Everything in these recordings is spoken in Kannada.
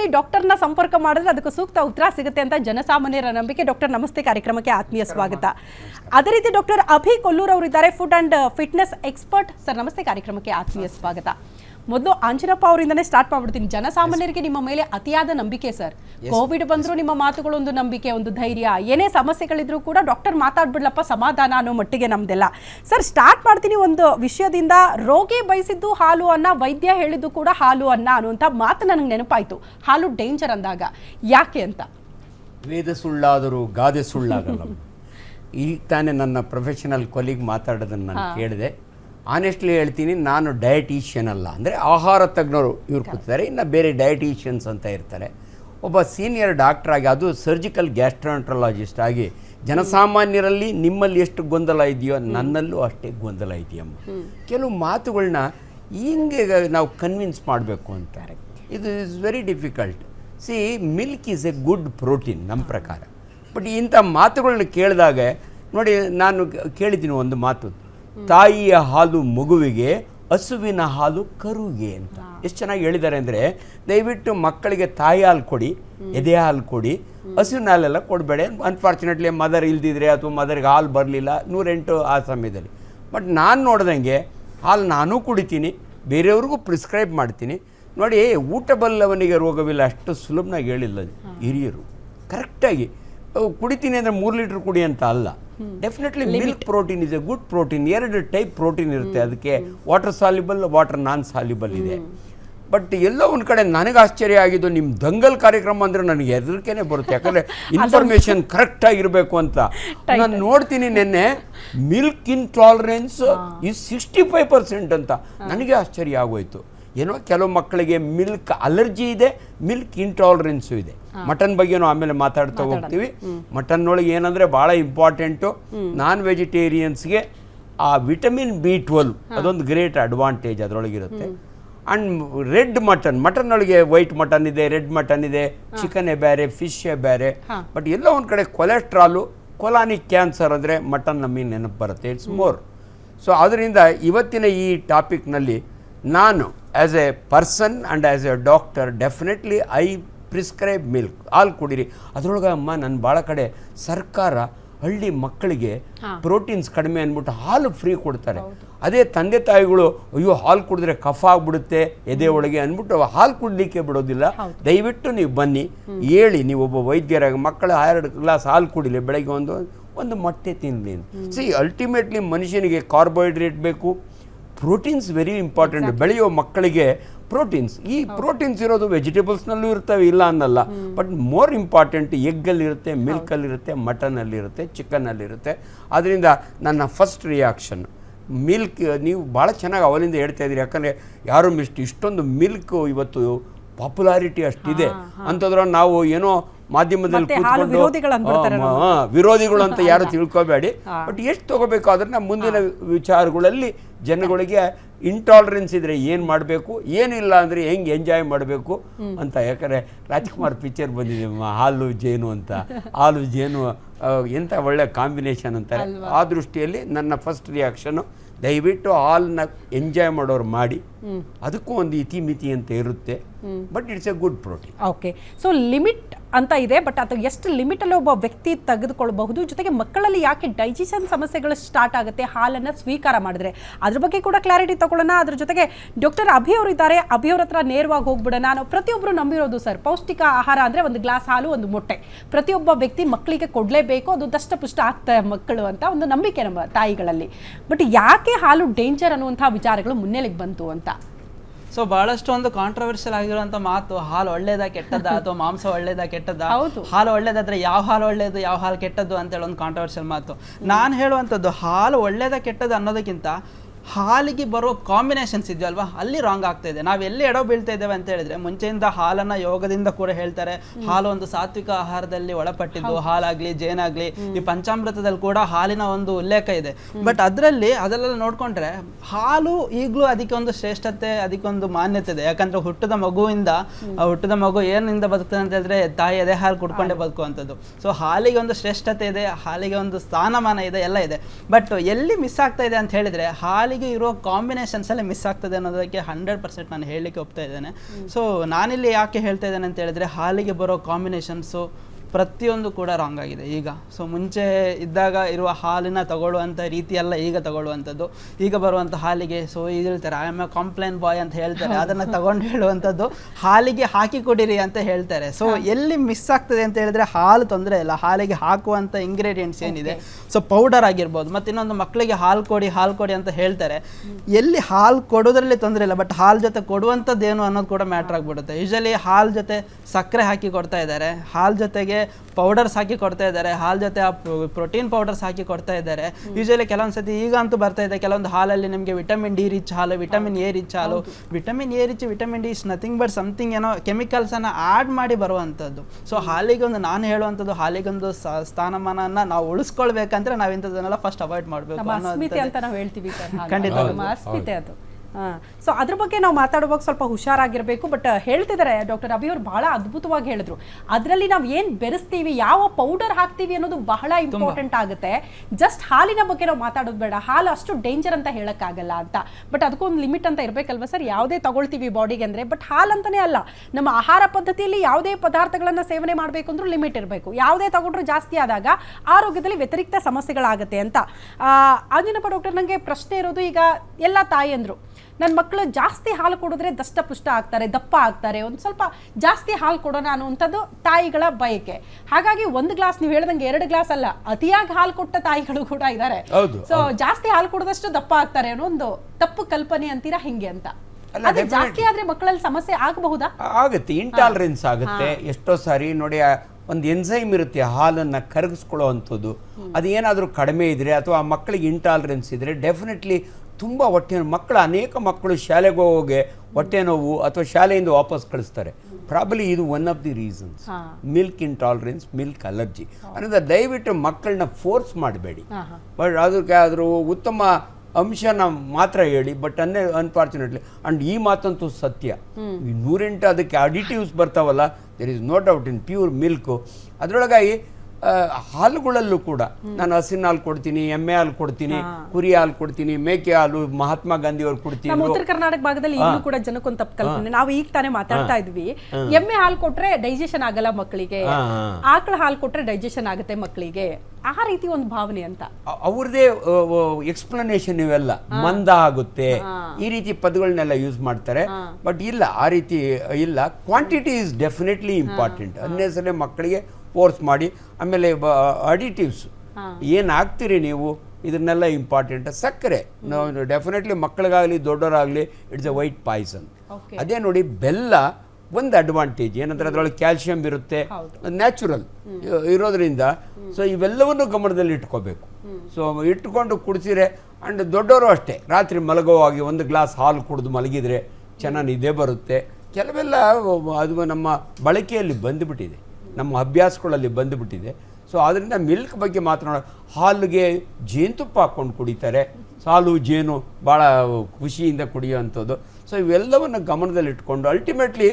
ಮೋಸ್ಟ್ಲಿ ಡಾಕ್ಟರ್ನ ಸಂಪರ್ಕ ಮಾಡಿದ್ರೆ ಅದಕ್ಕೆ ಸೂಕ್ತ ಉತ್ತರ ಸಿಗುತ್ತೆ ಅಂತ ಜನಸಾಮಾನ್ಯರ ನಂಬಿಕೆ. ಡಾಕ್ಟರ್ ನಮಸ್ತೆ. ಕಾರ್ಯಕ್ರಮಕ್ಕೆ ಆತ್ಮೀಯ ಸ್ವಾಗತ. ಅದೇ ರೀತಿ ಡಾಕ್ಟರ್ ಅಭಿ ಕೊಲ್ಲೂರ್ ಅವರಿದ್ದಾರೆ food and fitness expert sir ನಮಸ್ತೆ. ಕಾರ್ಯಕ್ರಮಕ್ಕೆ ಆತ್ಮೀಯ ಸ್ವಾಗತ. ಮೊದಲು ಆಂಜನಪ್ಪ ಅವರಿಂದನೇ ಸ್ಟಾರ್ಟ್ ಮಾಡ್ಬಿಡ್ತೀನಿ. ಜನಸಾಮಾನ್ಯರಿಗೆ ನಿಮ್ಮ ಮೇಲೆ ಅತಿಯಾದ ನಂಬಿಕೆ ಸರ್ ಕೋವಿಡ್ ಬಂದರೂ ನಿಮ್ಮ ಮಾತುಗಳು ಒಂದು ನಂಬಿಕೆ ಒಂದು ಧೈರ್ಯ. ಏನೇ ಸಮಸ್ಯೆಗಳಿದ್ರೂ ಕೂಡ ಡಾಕ್ಟರ್ ಮಾತಾಡ್ಬಿಡ್ಲಪ್ಪ ಸಮಾಧಾನ ಅನ್ನೋ ಮಟ್ಟಿಗೆ ನಮ್ದೆಲ್ಲ. ಸರ್ ಸ್ಟಾರ್ಟ್ ಮಾಡ್ತೀನಿ ಒಂದು ವಿಷಯದಿಂದ. ರೋಗಿ ಬಯಸಿದ್ದು ಹಾಲು ಅನ್ನ ವೈದ್ಯ ಹೇಳಿದ್ದು ಕೂಡ ಹಾಲು ಅನ್ನ ಅನ್ನುವಂಥ ಮಾತು ನನಗೆ ನೆನಪಾಯಿತು. ಹಾಲು ಡೇಂಜರ್ ಅಂದಾಗ. ಯಾಕೆ ಅಂತ? ವೇದ ಸುಳ್ಳಾದರೂ ಗಾದೆ ಸುಳ್ಳಾಗಲ್ಲ. ಈಗ ತಾನೇ ನನ್ನ ಪ್ರೊಫೆಷನಲ್ ಕೊಲೀಗ್ ಮಾತಾಡೋದನ್ನು ನಾನು ಕೇಳಿದೆ. ಆನೆಸ್ಟ್ಲಿ ಹೇಳ್ತೀನಿ ನಾನು ಡಯಟೀಷಿಯನ್ ಅಲ್ಲ. ಅಂದರೆ ಆಹಾರ ತಜ್ಞರು ಇವ್ರು ಕೂತಿದ್ದಾರೆ ಇನ್ನು ಬೇರೆ ಡಯಟೀಷಿಯನ್ಸ್ ಅಂತ ಇರ್ತಾರೆ. ಒಬ್ಬ ಸೀನಿಯರ್ ಡಾಕ್ಟರ್ ಆಗಿ ಅದು ಸರ್ಜಿಕಲ್ ಗ್ಯಾಸ್ಟ್ರಾಂಟ್ರಲಾಜಿಸ್ಟ್ ಆಗಿ ಜನಸಾಮಾನ್ಯರಲ್ಲಿ ನಿಮ್ಮಲ್ಲಿ ಎಷ್ಟು ಗೊಂದಲ ಇದೆಯೋ ನನ್ನಲ್ಲೂ ಅಷ್ಟೇ ಗೊಂದಲ ಇದೆಯಮ್ಮ. ಕೆಲವು ಮಾತುಗಳನ್ನ ಹಿಂಗೆ ನಾವು ಕನ್ವಿನ್ಸ್ ಮಾಡಬೇಕು ಅಂತಾರೆ ಇದು is very difficult see milk is a good protein ನಮ್ಮ ಪ್ರಕಾರ. ಬಟ್ ಇಂಥ ಮಾತುಗಳನ್ನ ಕೇಳಿದಾಗ ನೋಡಿ ನಾನು ಕೇಳಿದ್ದೀನಿ ಒಂದು ಮಾತು. ತಾಯಿಯ ಹಾಲು ಮಗುವಿಗೆ ಹಸುವಿನ ಹಾಲು ಕರುಗೆ ಅಂತ. ಎಷ್ಟು ಚೆನ್ನಾಗಿ ಹೇಳಿದ್ದಾರೆ ಅಂದರೆ ದಯವಿಟ್ಟು ಮಕ್ಕಳಿಗೆ ತಾಯಿ ಹಾಲು ಕೊಡಿ ಎದೆ ಹಾಲು ಕೊಡಿ ಹಸುವಿನ ಹಾಲೆಲ್ಲ ಕೊಡಬೇಡ. ಅನ್ಫಾರ್ಚುನೇಟ್ಲಿ ಮದರ್ ಇಲ್ದಿದ್ರೆ ಅಥವಾ ಮದರ್ಗೆ ಹಾಲು ಬರಲಿಲ್ಲ ನೂರೆಂಟು ಆ ಸಮಯದಲ್ಲಿ. ಬಟ್ ನಾನು ನೋಡ್ದಂಗೆ ಹಾಲು ನಾನೂ ಕುಡಿತೀನಿ ಬೇರೆಯವ್ರಿಗೂ ಪ್ರಿಸ್ಕ್ರೈಬ್ ಮಾಡ್ತೀನಿ. ನೋಡಿ ಊಟ ಬಲ್ಲವನಿಗೆ ರೋಗವಿಲ್ಲ ಅಷ್ಟು ಸುಲಭನಾಗಿ ಹೇಳಿಲ್ಲ ಹಿರಿಯರು. ಕರೆಕ್ಟಾಗಿ ಕುಡಿತೀನಿ ಅಂದರೆ ಮೂರು ಲೀಟ್ರ್ ಕುಡಿ ಅಂತ ಅಲ್ಲ. Definitely milk protein is a good protein ಎರಡು ಟೈಪ್ ಪ್ರೋಟೀನ್ ಇರುತ್ತೆ ಅದಕ್ಕೆ. Water soluble water non soluble ಇದೆ ಬಟ್ ಎಲ್ಲೋ ಒಂದು ಕಡೆ ನನಗೆ ಆಶ್ಚರ್ಯ ಆಗಿದ್ದು ನಿಮ್ಮ ದಂಗಲ್ ಕಾರ್ಯಕ್ರಮ ಅಂದರೆ ನನಗೆ ಹೆದರಿಕೆನೆ ಬರುತ್ತೆ. ಯಾಕಂದರೆ ಇನ್ಫಾರ್ಮೇಷನ್ ಕರೆಕ್ಟ್ ಆಗಿರಬೇಕು ಅಂತ. ನಾನು ನೋಡ್ತೀನಿ ನಿನ್ನೆ milk intolerance is sixty five percent ಅಂತ ನನಗೆ ಆಶ್ಚರ್ಯ ಆಗೋಯ್ತು. ಏನೋ ಕೆಲವು ಮಕ್ಕಳಿಗೆ ಮಿಲ್ಕ್ ಅಲರ್ಜಿ ಇದೆ ಮಿಲ್ಕ್ ಇಂಟಾಲರೆನ್ಸು ಇದೆ. ಮಟನ್ ಬಗ್ಗೆನೂ ಆಮೇಲೆ ಮಾತಾಡ್ತಾ ಹೋಗ್ತೀವಿ. ಮಟನ್ ಒಳಗೆ ಏನಂದ್ರೆ ಭಾಳ ಇಂಪಾರ್ಟೆಂಟು ನಾನ್ ವೆಜಿಟೇರಿಯನ್ಸ್ಗೆ ಆ ವಿಟಮಿನ್ ಬಿ ಟ್ವೆಲ್ವ್ ಅದೊಂದು ಗ್ರೇಟ್ ಅಡ್ವಾಂಟೇಜ್ ಅದರೊಳಗಿರುತ್ತೆ. ಅಂಡ್ ರೆಡ್ ಮಟನ್ ಮಟನ್ ಒಳಗೆ ವೈಟ್ ಮಟನ್ ಇದೆ ರೆಡ್ ಮಟನ್ ಇದೆ ಚಿಕನ್ ಬೇರೆ ಫಿಶ್ ಬೇರೆ ಬಟ್ ಎಲ್ಲ ಒಂದು ಕಡೆ ಕೊಲೆಸ್ಟ್ರಾಲು ಕೊಲಾನಿಕ್ ಕ್ಯಾನ್ಸರ್ ಅಂದರೆ ಮಟನ್ ನಮಗೆ ನೆನಪು ಬರುತ್ತೆ. ಇಟ್ಸ್ ಮೋರ್ ಸೊ ಅದರಿಂದ ಇವತ್ತಿನ ಈ ಟಾಪಿಕ್ನಲ್ಲಿ ನಾನು as a person and as a doctor definitely I prescribe milk ಹಾಲು ಕುಡೀರಿ. ಅದರೊಳಗೆ ಅಮ್ಮ ನನ್ನ ಭಾಳ ಕಡೆ ಸರ್ಕಾರ ಹಳ್ಳಿ ಮಕ್ಕಳಿಗೆ ಪ್ರೋಟೀನ್ಸ್ ಕಡಿಮೆ ಅಂದ್ಬಿಟ್ಟು ಹಾಲು ಫ್ರೀ ಕೊಡ್ತಾರೆ. ಅದೇ ತಂದೆ ತಾಯಿಗಳು ಅಯ್ಯೋ ಹಾಲು ಕುಡಿದ್ರೆ ಕಫ ಆಗ್ಬಿಡುತ್ತೆ ಎದೆ ಒಳಗೆ ಅಂದ್ಬಿಟ್ಟು ಹಾಲು ಕುಡಲಿಕ್ಕೆ ಬಿಡೋದಿಲ್ಲ. ದಯವಿಟ್ಟು ನೀವು ಬನ್ನಿ. ಹೇಳಿ ನೀವು ಒಬ್ಬ ವೈದ್ಯರಾಗಿ ಮಕ್ಕಳು ಎರಡು ಗ್ಲಾಸ್ ಹಾಲು ಕುಡಿಲಿ ಬೆಳಗ್ಗೆ ಒಂದು ಒಂದು ಮೊಟ್ಟೆ ತಿನ್ನಲಿ ಸಿ ಅಲ್ಟಿಮೇಟ್ಲಿ ಮನುಷ್ಯನಿಗೆ ಕಾರ್ಬೋಹೈಡ್ರೇಟ್ ಬೇಕು ಪ್ರೋಟೀನ್ಸ್ ವೆರಿ ಇಂಪಾರ್ಟೆಂಟ್. ಬೆಳೆಯೋ ಮಕ್ಕಳಿಗೆ ಪ್ರೋಟೀನ್ಸ್. ಈ ಪ್ರೋಟೀನ್ಸ್ ಇರೋದು ವೆಜಿಟೇಬಲ್ಸ್ನಲ್ಲೂ ಇರ್ತವೆ ಇಲ್ಲ ಅನ್ನಲ್ಲ. ಬಟ್ ಮೋರ್ ಇಂಪಾರ್ಟೆಂಟ್ ಎಗ್ಗಲ್ಲಿರುತ್ತೆ ಮಿಲ್ಕಲ್ಲಿರುತ್ತೆ ಮಟನಲ್ಲಿರುತ್ತೆ ಚಿಕನಲ್ಲಿರುತ್ತೆ ಅದರಿಂದ ನನ್ನ ಫಸ್ಟ್ ರಿಯಾಕ್ಷನ್ ಮಿಲ್ಕ್ ನೀವು ಭಾಳ ಚೆನ್ನಾಗಿ ಅವಲಿಂದ ಹೇಳ್ತಾ ಇದ್ದೀರಿ. ಯಾಕಂದರೆ ಯಾರು ಮಿಸ್ಟ್ ಇಷ್ಟೊಂದು ಮಿಲ್ಕ್ ಇವತ್ತು ಪಾಪ್ಯುಲಾರಿಟಿ ಅಷ್ಟಿದೆ. ಅಂತಂದ್ರೆ ನಾವು ಏನೋ ಮಾಧ್ಯಮದಲ್ಲಿ ವಿರೋಧಿಗಳು ಅಂತ ಯಾರು ತಿಳ್ಕೊಬೇಡಿ. ಬಟ್ ಎಷ್ಟು ತಗೋಬೇಕು ಅದನ್ನ ಮುಂದಿನ ವಿಚಾರಗಳಲ್ಲಿ ಜನಗಳಿಗೆ ಇಂಟಾಲರೆನ್ಸ್ ಇದ್ರೆ ಏನು ಮಾಡಬೇಕು ಏನಿಲ್ಲ ಅಂದ್ರೆ ಹೆಂಗೆ ಎಂಜಾಯ್ ಮಾಡಬೇಕು ಅಂತ. ಯಾಕಂದ್ರೆ ರಾಜ್ಕುಮಾರ್ ಪಿಕ್ಚರ್ ಬಂದಿದೆ ಹಾಲು ಜೇನು ಅಂತ. ಹಾಲು ಜೇನು ಎಂತ ಎಂಥ ಒಳ್ಳೆ ಕಾಂಬಿನೇಷನ್ ಅಂತಾರೆ. ಆ ದೃಷ್ಟಿಯಲ್ಲಿ ನನ್ನ ಫಸ್ಟ್ ರಿಯಾಕ್ಷನ್ ದಯವಿಟ್ಟು ಹಾಲ್ನ ಎಂಜಾಯ್ ಮಾಡೋರು ಮಾಡಿ. ಅದಕ್ಕೂ ಒಂದು ಇತಿಮಿತಿ ಅಂತ ಇರುತ್ತೆ. But it's a good protein okay so limit ಅಂತ ಇದೆ ಬಟ್ ಅದು ಎಷ್ಟು ಲಿಮಿಟಲ್ಲಿ ಒಬ್ಬ ವ್ಯಕ್ತಿ ತೆಗೆದುಕೊಳ್ಳಬಹುದು ಜೊತೆಗೆ ಮಕ್ಕಳಲ್ಲಿ ಯಾಕೆ ಡೈಜೆಷನ್ ಸಮಸ್ಯೆಗಳು ಸ್ಟಾರ್ಟ್ ಆಗುತ್ತೆ? ಹಾಲನ್ನು ಸ್ವೀಕಾರ ಮಾಡಿದ್ರೆ. ಅದ್ರ ಬಗ್ಗೆ ಕೂಡ ಕ್ಲಾರಿಟಿ ತಗೊಳ್ಳೋಣ. ಅದ್ರ ಜೊತೆಗೆ ಡಾಕ್ಟರ್ ಅಭಿ ಅವರು ಇದ್ದಾರೆ. ಅಭಿ ಅವ್ರ ಹತ್ರ ನೇರವಾಗಿ ಹೋಗ್ಬಿಡೋಣ. ನಾವು ಪ್ರತಿಯೊಬ್ಬರು ನಂಬಿರೋದು ಸರ್ ಪೌಷ್ಟಿಕ ಆಹಾರ ಅಂದರೆ ಒಂದು ಗ್ಲಾಸ್ ಹಾಲು, ಒಂದು ಮೊಟ್ಟೆ. ಪ್ರತಿಯೊಬ್ಬ ವ್ಯಕ್ತಿ ಮಕ್ಕಳಿಗೆ ಕೊಡಲೇಬೇಕು. ಅದು ದಷ್ಟಪುಷ್ಟ ಆಗ್ತಾ ಮಕ್ಕಳು ಅಂತ ಒಂದು ನಂಬಿಕೆ ನಮ್ಮ ತಾಯಿಗಳಲ್ಲಿ. ಬಟ್ ಯಾಕೆ ಹಾಲು ಡೇಂಜರ್ ಅನ್ನುವಂಥ ವಿಚಾರಗಳು ಮುನ್ನೆಲೆಗೆ ಬಂತು ಅಂತ? ಸೊ ಬಹಳಷ್ಟು ಒಂದು ಕಾಂಟ್ರವರ್ಷಿಯಲ್ ಆಗಿರುವಂತ ಮಾತು ಹಾಲು ಒಳ್ಳೇದಾ ಕೆಟ್ಟದ್ದ ಅಥವಾ ಮಾಂಸ ಒಳ್ಳೇದಾ ಕೆಟ್ಟದ್ದಾ. ಹಾಲು ಒಳ್ಳೇದಾದ್ರೆ ಯಾವ ಹಾಲು ಒಳ್ಳೇದು ಯಾವ ಹಾಲು ಕೆಟ್ಟದ್ದು ಅಂತ ಹೇಳಿ ಒಂದು ಕಾಂಟ್ರವರ್ಷಿಯಲ್ ಮಾತು ನಾನು ಹೇಳುವಂಥದ್ದು ಹಾಲು ಒಳ್ಳೇದಾ ಕೆಟ್ಟದ್ದು ಅನ್ನೋದಕ್ಕಿಂತ ಹಾಲಿಗೆ ಬರೋ ಕಾಂಬಿನೇಷನ್ಸ್ ಇದೆಯಲ್ವಾ? ಅಲ್ಲಿ ರಾಂಗ್ ಆಗ್ತಾ ಇದೆ. ನಾವು ಎಲ್ಲಿ ಎಡೋ ಬೀಳ್ತಾ ಇದ್ದೇವೆ ಅಂತ ಹೇಳಿದ್ರೆ ಮುಂಚೆಯಿಂದ ಹಾಲನ್ನ ಯೋಗದಿಂದ ಕೂಡ ಹೇಳ್ತಾರೆ. ಹಾಲು ಒಂದು ಸಾತ್ವಿಕ ಆಹಾರದಲ್ಲಿ ಒಳಪಟ್ಟಿದ್ದು ಹಾಲಾಗ್ಲಿ ಜೇನಾಗ್ಲಿ ಈ ಪಂಚಾಮೃತದಲ್ಲಿ ಕೂಡ ಹಾಲಿನ ಒಂದು ಉಲ್ಲೇಖ ಇದೆ. ಬಟ್ ಅದರಲ್ಲಿ ಅದೆಲ್ಲ ನೋಡ್ಕೊಂಡ್ರೆ ಹಾಲು ಈಗಲೂ ಅದಕ್ಕೆ ಒಂದು ಶ್ರೇಷ್ಠತೆ ಅದಕ್ಕೊಂದು ಮಾನ್ಯತೆ ಇದೆ. ಯಾಕಂದ್ರೆ ಹುಟ್ಟದ ಮಗುವಿಂದ ಹುಟ್ಟದ ಮಗು ಏನಿಂದ ಬದುಕ್ತದೆ ಅಂತ ಹೇಳಿದ್ರೆ ತಾಯಿ ಅದೇ ಹಾಲು ಕುಡ್ಕೊಂಡೇ ಬದುಕುವಂಥದ್ದು. ಸೊ ಹಾಲಿಗೆ ಒಂದು ಶ್ರೇಷ್ಠತೆ ಇದೆ ಹಾಲಿಗೆ ಒಂದು ಸ್ಥಾನಮಾನ ಇದೆ ಎಲ್ಲ ಇದೆ. ಬಟ್ ಎಲ್ಲಿ ಮಿಸ್ ಆಗ್ತಾ ಇದೆ ಅಂತ ಹೇಳಿದ್ರೆ ಹಾಲಿಗೆ ಹಾಲಿಗೆ ಇರೋ ಕಾಂಬಿನೇಷನ್ಸ್ ಎಲ್ಲ ಮಿಸ್ ಆಗ್ತದೆ ಅನ್ನೋದಕ್ಕೆ ಹಂಡ್ರೆಡ್ ಪರ್ಸೆಂಟ್ ನಾನು ಹೇಳಲಿಕ್ಕೆ ಹೋಗ್ತಾ ಇದ್ದೇನೆ. ಸೊ ನಾನಿಲ್ಲಿ ಯಾಕೆ ಹೇಳ್ತಾ ಇದ್ದೇನೆ ಅಂತ ಹೇಳಿದ್ರೆ ಹಾಲಿಗೆ ಬರೋ ಕಾಂಬಿನೇಷನ್ಸು ಪ್ರತಿಯೊಂದು ಕೂಡ ರಾಂಗ್ ಆಗಿದೆ. ಈಗ ಸೊ ಮುಂಚೆ ಇದ್ದಾಗ ಇರುವ ಹಾಲಿನ ತಗೊಳ್ಳುವಂಥ ರೀತಿಯೆಲ್ಲ ಈಗ ತಗೊಳ್ಳುವಂಥದ್ದು. ಈಗ ಬರುವಂಥ ಹಾಲಿಗೆ ಸೊ ಇದು ಹೇಳ್ತಾರೆ I am a Complan boy ಅಂತ ಹೇಳ್ತಾರೆ. ಅದನ್ನು ತಗೊಂಡು ಹೇಳುವಂಥದ್ದು ಹಾಲಿಗೆ ಹಾಕಿ ಕೊಡಿರಿ ಅಂತ ಹೇಳ್ತಾರೆ. ಸೊ ಎಲ್ಲಿ ಮಿಸ್ ಆಗ್ತದೆ ಅಂತ ಹೇಳಿದ್ರೆ ಹಾಲು ತೊಂದರೆ ಇಲ್ಲ. ಹಾಲಿಗೆ ಹಾಕುವಂಥ ಇಂಗ್ರೀಡಿಯೆಂಟ್ಸ್ ಏನಿದೆ ಸೊ ಪೌಡರ್ ಆಗಿರ್ಬೋದು ಮತ್ತು ಇನ್ನೊಂದು ಮಕ್ಕಳಿಗೆ ಹಾಲು ಕೊಡಿ ಹಾಲು ಕೊಡಿ ಅಂತ ಹೇಳ್ತಾರೆ. ಎಲ್ಲಿ ಹಾಲು ಕೊಡೋದ್ರಲ್ಲಿ ತೊಂದರೆ ಇಲ್ಲ ಬಟ್ ಹಾಲು ಜೊತೆ ಕೊಡುವಂಥದ್ದೇನು ಅನ್ನೋದು ಕೂಡ ಮ್ಯಾಟ್ರ್ ಆಗಿಬಿಡುತ್ತೆ. ಯೂಶಲಿ ಹಾಲು ಜೊತೆ ಸಕ್ಕರೆ ಹಾಕಿ ಕೊಡ್ತಾ ಇದ್ದಾರೆ. ಹಾಲು ಜೊತೆಗೆ ಪೌಡರ್ಸ್ ಹಾಕಿ ಕೊಡ್ತಾ ಇದ್ದಾರೆ. ಹಾಲು ಜೊತೆ ಆ ಪ್ರೋಟೀನ್ ಪೌಡರ್ಸ್ ಹಾಕಿ ಕೊಡ್ತಾ ಇದ್ದಾರೆ. ಯೂಶಲಿ ಕೆಲವೊಂದು ಸತಿ ಈಗ ಅಂತೂ ಬರ್ತಾ ಇದೆ. ಕೆಲವೊಂದು ಹಾಲಲ್ಲಿ ನಿಮಗೆ ವಿಟಮಿನ್ ಡಿ ರಿಚ್ ಹಾಲು ವಿಟಮಿನ್ ಎ ರಿಚ್ ಹಾಲು vitamin A rich vitamin D is nothing but something ಏನೋ ಕೆಮಿಕಲ್ಸ್ ಆ್ಯಡ್ ಆಡ್ ಮಾಡಿ ಬರುವಂಥದ್ದು ಸೊ ಹಾಲಿಗೊಂದು ನಾನು ಹೇಳುವಂಥದ್ದು ಹಾಲಿಗೊಂದು ಸ- ಸ್ಥಾನಮಾನನ ನಾವು ಉಳಿಸ್ಕೊಳ್ಬೇಕಂದ್ರೆ ನಾವು ಇಂಥದ್ದನ್ನೆಲ್ಲ ಫಸ್ಟ್ ಅವಾಯ್ಡ್ ಮಾಡಬೇಕು ನಮ್ಮ ಅಸ್ಮಿತೆ ಅಂತ ನಾವು ಹೇಳ್ತೀವಿ ಸರ್ ಖಂಡಿತ. ಅದು. ಸೊ ಅದ್ರ ಬಗ್ಗೆ ನಾವು ಮಾತಾಡುವಾಗ ಸ್ವಲ್ಪ ಹುಷಾರಾಗಿರಬೇಕು ಬಟ್ ಹೇಳ್ತಿದ್ದಾರೆ ಡಾಕ್ಟರ್ ರವಿ ಅವರು ಬಹಳ ಅದ್ಭುತವಾಗಿ ಹೇಳಿದ್ರು. ಅದರಲ್ಲಿ ನಾವು ಏನು ಬೆರೆಸ್ತೀವಿ ಯಾವ ಪೌಡರ್ ಹಾಕ್ತೀವಿ ಅನ್ನೋದು ಬಹಳ ಇಂಪಾರ್ಟೆಂಟ್ ಆಗುತ್ತೆ. ಜಸ್ಟ್ ಹಾಲಿನ ಬಗ್ಗೆ ನಾವು ಮಾತಾಡೋದು ಬೇಡ ಹಾಲು ಅಷ್ಟು ಡೇಂಜರ್ ಅಂತ ಹೇಳೋಕ್ಕಾಗಲ್ಲ ಅಂತ. ಬಟ್ ಅದಕ್ಕೊಂದು ಲಿಮಿಟ್ ಅಂತ ಇರಬೇಕಲ್ವಾ ಸರ್? ಯಾವುದೇ ತಗೊಳ್ತೀವಿ ಬಾಡಿಗೆ ಅಂದ್ರೆ ಬಟ್ ಹಾಲು ಅಂತಲೇ ಅಲ್ಲ. ನಮ್ಮ ಆಹಾರ ಪದ್ಧತಿಯಲ್ಲಿ ಯಾವುದೇ ಪದಾರ್ಥಗಳನ್ನು ಸೇವನೆ ಮಾಡಬೇಕು ಅಂದ್ರೂ ಲಿಮಿಟ್ ಇರಬೇಕು. ಯಾವುದೇ ತಗೊಂಡ್ರು ಜಾಸ್ತಿ ಆದಾಗ ಆರೋಗ್ಯದಲ್ಲಿ ವ್ಯತಿರಿಕ್ತ ಸಮಸ್ಯೆಗಳಾಗುತ್ತೆ ಅಂತ. ಆ, ಅಂಜನಪ್ಪ ಡಾಕ್ಟರ್ ನನಗೆ ಪ್ರಶ್ನೆ ಇರೋದು ಈಗ ಎಲ್ಲ ತಾಯಿಯಂದ್ರು ನನ್ನ ಮಕ್ಕಳು ಜಾಸ್ತಿ ಹಾಲು ಕೊಡಿದ್ರೆ ದಷ್ಟಪುಷ್ಟ ಆಗ್ತಾರೆ ದಪ್ಪ ಆಗ್ತಾರೆ. ಒಂದು ಸ್ವಲ್ಪ ಜಾಸ್ತಿ ಹಾಲು ಕೊಡೋಣ ಅನ್ನುವಂಥದ್ದು ತಾಯಿಗಳ ಬಯಕೆ. ಹಾಗಾಗಿ ಒಂದು ಗ್ಲಾಸ್ ನೀವು ಹೇಳ್ದಂಗೆ ಎರಡು ಗ್ಲಾಸ್ ಅಲ್ಲ ಅತಿಯಾಗಿ ಹಾಲು ಕೊಟ್ಟ ತಾಯಿಗಳು ಕೂಡ ಇದ್ದಾರೆ ಸೊ ಜಾಸ್ತಿ ಹಾಲು ಕುಡಿದಷ್ಟು ದಪ್ಪ ಆಗ್ತಾರೆ ಅನ್ನೋ ಒಂದು ತಪ್ಪು ಕಲ್ಪನೆ ಅಂತೀರಾ ಹಿಂಗೆ ಅಂತ? ಅದು ಜಾಸ್ತಿ ಆದ್ರೆ ಮಕ್ಕಳಲ್ಲಿ ಸಮಸ್ಯೆ ಆಗಬಹುದಾ? ಆಗುತ್ತೆ ಇಂಟಾಲರೆನ್ಸ್ ಆಗುತ್ತೆ. ಎಷ್ಟೋ ಸಾರಿ ನೋಡಿ ಒಂದು ಎನ್ಸೈಮ್ ಇರುತ್ತೆ ಹಾಲನ್ನು ಕರಗಿಸ್ಕೊಳ್ಳೋ ಅಂಥದ್ದು. ಅದು ಏನಾದರೂ ಕಡಿಮೆ ಇದ್ರೆ ಅಥವಾ ಆ ಮಕ್ಕಳಿಗೆ ಇಂಟಾಲರೆನ್ಸ್ ಇದ್ರೆ ಡೆಫಿನೆಟ್ಲಿ ತುಂಬ ಹೊಟ್ಟೆ ಮಕ್ಕಳು ಅನೇಕ ಮಕ್ಕಳು ಶಾಲೆಗೆ ಹೋಗಿ ಹೊಟ್ಟೆ ನೋವು ಅಥವಾ ಶಾಲೆಯಿಂದ ವಾಪಸ್ ಕಳಿಸ್ತಾರೆ. ಪ್ರಾಬಲಿ ಇದು one of the reasons milk intolerance milk allergy ಅನ್ನೋದು ದಯವಿಟ್ಟು ಮಕ್ಕಳನ್ನ ಫೋರ್ಸ್ ಮಾಡಬೇಡಿ. ಬಟ್ ಅದಕ್ಕೆ ಆದರೂ ಉತ್ತಮ ಅಂಶನ ಮಾತ್ರ ಹೇಳಿ ಬಟ್ ಅನ್ನೇ ಅನ್ಫಾರ್ಚುನೇಟ್ಲಿ ಅಂಡ್ ಈ ಮಾತಂತೂ ಸತ್ಯ. ಈ ನೂರೆಂಟು ಅದಕ್ಕೆ ಅಡಿಟಿವ್ಸ್ ಬರ್ತಾವಲ್ಲ there is no doubt in pure milk ಅದರೊಳಗಾಗಿ ಹಾಲುಗಳಲ್ಲೂ ಕೂಡ. ನಾನು ಹಸಿನ ಹಾಲು ಕೊಡ್ತೀನಿ ಎಮ್ಮೆ ಹಾಲು ಕೊಡ್ತೀನಿ ಕುರಿ ಹಾಲು ಕೊಡ್ತೀನಿ ಮೇಕೆ ಹಾಲು ಮಹಾತ್ಮ ಗಾಂಧಿ ಅವ್ರು ಕೊಡ್ತೀನಿ. ನಮ್ಮ ಉತ್ತರ ಕರ್ನಾಟಕ ಭಾಗದಲ್ಲಿ ಈಗಲೂ ಕೂಡ ಜನಕ್ಕೊಂದು ತಪ್ಪು ಕಲ್ಪನೆ. ನಾವು ಈಗ ತಾನೇ ಮಾತಾಡ್ತಾ ಇದ್ವಿ. ಎಮ್ಮೆ ಹಾಲು ಕೊಟ್ರೆ ಡೈಜೆಷನ್ ಆಗಲ್ಲ ಮಕ್ಕಳಿಗೆ. ಆಕಳ ಹಾಲು ಕೊಟ್ರೆ ಡೈಜೆಷನ್ ಆಗುತ್ತೆ ಮಕ್ಕಳಿಗೆ. ಆ ರೀತಿ ಒಂದು ಭಾವನೆ ಅಂತ. ಅವ್ರದೇ ಎಕ್ಸ್ಪ್ಲನೇಷನ್ ಇವೆಲ್ಲ. ಮಂದ ಆಗುತ್ತೆ. ಈ ರೀತಿ ಪದಗಳನ್ನೆಲ್ಲ ಯೂಸ್ ಮಾಡ್ತಾರೆ. ಬಟ್ ಇಲ್ಲ ಆ ರೀತಿ ಇಲ್ಲ. Quantity is definitely important unnecessary ಮಕ್ಕಳಿಗೆ ಫೋರ್ಸ್ ಮಾಡಿ ಆಮೇಲೆ ಅಡಿಟಿವ್ಸ್ ಏನು ಹಾಕ್ತೀರಿ ನೀವು? ಇದನ್ನೆಲ್ಲ ಇಂಪಾರ್ಟೆಂಟ್ ಸಕ್ಕರೆ. ನಾವು ಡೆಫಿನೆಟ್ಲಿ ಮಕ್ಕಳಿಗಾಗಲಿ ದೊಡ್ಡವರಾಗಲಿ ಇಟ್ಸ್ ಅ ವೈಟ್ ಪಾಯ್ಸನ್ ಅದೇ ನೋಡಿ ಬೆಲ್ಲ ಒಂದು ಅಡ್ವಾಂಟೇಜ್ ಏನಂದ್ರೆ ಅದರೊಳಗೆ ಕ್ಯಾಲ್ಶಿಯಂ ಇರುತ್ತೆ. ನ್ಯಾಚುರಲ್ ಇರೋದ್ರಿಂದ. ಸೊ ಇವೆಲ್ಲವನ್ನು ಗಮನದಲ್ಲಿ ಇಟ್ಕೋಬೇಕು. ಸೊ ಇಟ್ಕೊಂಡು ಕುಡಿಸಿದ್ರೆ ಅಂಡ್ ದೊಡ್ಡವರು ಅಷ್ಟೇ. ರಾತ್ರಿ ಮಲಗುವಾಗಿ ಒಂದು ಗ್ಲಾಸ್ ಹಾಲು ಕುಡಿದು ಮಲಗಿದರೆ ಚೆನ್ನಾಗಿ ನಿದ್ದೆ ಬರುತ್ತೆ. ಕೆಲವೆಲ್ಲ ಅದು ನಮ್ಮ ಬಳಕೆಯಲ್ಲಿ ಬಂದುಬಿಟ್ಟಿದೆ. ನಮ್ಮ ಅಭ್ಯಾಸಗಳಲ್ಲಿ ಬಂದುಬಿಟ್ಟಿದೆ. ಸೊ ಅದರಿಂದ ಮಿಲ್ಕ್ ಬಗ್ಗೆ ಮಾತನಾಡೋ ಹಾಲಿಗೆ ಜೇನುತುಪ್ಪ ಹಾಕ್ಕೊಂಡು ಕುಡಿತಾರೆ. ಸಾಲು ಜೇನು ಭಾಳ ಖುಷಿಯಿಂದ ಕುಡಿಯುವಂಥದ್ದು. ಸೊ ಇವೆಲ್ಲವನ್ನು ಗಮನದಲ್ಲಿಟ್ಕೊಂಡು ಅಲ್ಟಿಮೇಟ್ಲಿ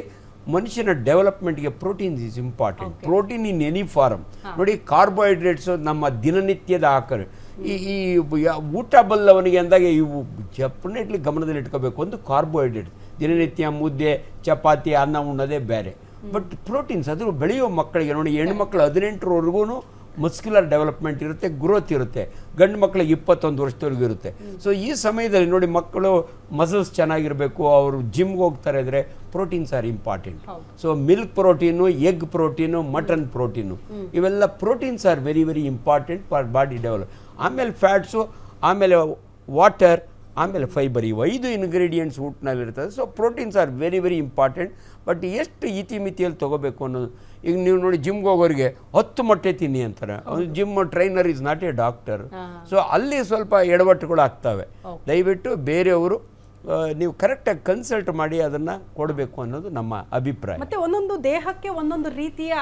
ಮನುಷ್ಯನ ಡೆವಲಪ್ಮೆಂಟ್ಗೆ protein is important protein in any form ನೋಡಿ ಕಾರ್ಬೋಹೈಡ್ರೇಟ್ಸು ನಮ್ಮ ದಿನನಿತ್ಯದ ಆಕರ್ ಈ ಈ ಊಟ ಬಲ್ಲವನಿಗೆ ಅಂದಾಗ ಇವು ಡೆಫಿನೆಟ್ಲಿ ಗಮನದಲ್ಲಿ ಇಟ್ಕೋಬೇಕು ಒಂದು ಕಾರ್ಬೋಹೈಡ್ರೇಟ್ ದಿನನಿತ್ಯ ಮುದ್ದೆ ಚಪಾತಿ ಅನ್ನ ಉಣ್ಣೋದೇ ಬೇರೆ. ಬಟ್ ಪ್ರೋಟೀನ್ಸ್ ಅದು ಬೆಳೆಯೋ ಮಕ್ಕಳಿಗೆ ನೋಡಿ ಹೆಣ್ಮಕ್ಳು ಹದಿನೆಂಟರವರೆಗೂ ಮಸ್ಕ್ಯುಲರ್ ಡೆವಲಪ್ಮೆಂಟ್ ಇರುತ್ತೆ ಗ್ರೋತ್ ಇರುತ್ತೆ. ಗಂಡು ಮಕ್ಕಳಿಗೆ ಇಪ್ಪತ್ತೊಂದು ವರ್ಷದವರೆಗೂ ಇರುತ್ತೆ. ಸೊ ಈ ಸಮಯದಲ್ಲಿ ನೋಡಿ ಮಕ್ಕಳು ಮಸಲ್ಸ್ ಚೆನ್ನಾಗಿರಬೇಕು ಅವರು ಜಿಮ್ಗೆ ಹೋಗ್ತಾರೆ ಅಂದರೆ proteins are important so milk protein egg protein mutton protein ಇವೆಲ್ಲ proteins are very very important for body develop ಆಮೇಲೆ ಫ್ಯಾಟ್ಸು ಆಮೇಲೆ ವಾಟರ್ ಆಮೇಲೆ ಫೈಬರ್ ಇವು ಐದು ingredients ಊಟನಲ್ಲಿರ್ತದೆ so proteins are very very important but ಎಷ್ಟು ಇತಿಮಿತಿಯಲ್ಲಿ ತೊಗೋಬೇಕು ಅನ್ನೋದು. ಈಗ ನೀವು ನೋಡಿ ಜಿಮ್ಗೆ ಹೋಗೋರಿಗೆ ಹತ್ತು ಮೊಟ್ಟೆ ತಿನ್ನಿ ಅಂತಾರೆ. Gym trainer is not a doctor. So ಅಲ್ಲಿ ಸ್ವಲ್ಪ ಎಡವಟ್ಟುಗಳು ಆಗ್ತವೆ. ದಯವಿಟ್ಟು ಬೇರೆಯವರು ನೀವು ಕರೆಕ್ಟಾಗಿ ಕನ್ಸಲ್ಟ್ ಮಾಡಿ ಅದನ್ನು ಕೊಡಬೇಕು ಅನ್ನೋದು ನಮ್ಮ ಅಭಿಪ್ರಾಯ. ಮತ್ತೆ ಒಂದೊಂದು ದೇಹಕ್ಕೆ ಒಂದೊಂದು ರೀತಿಯ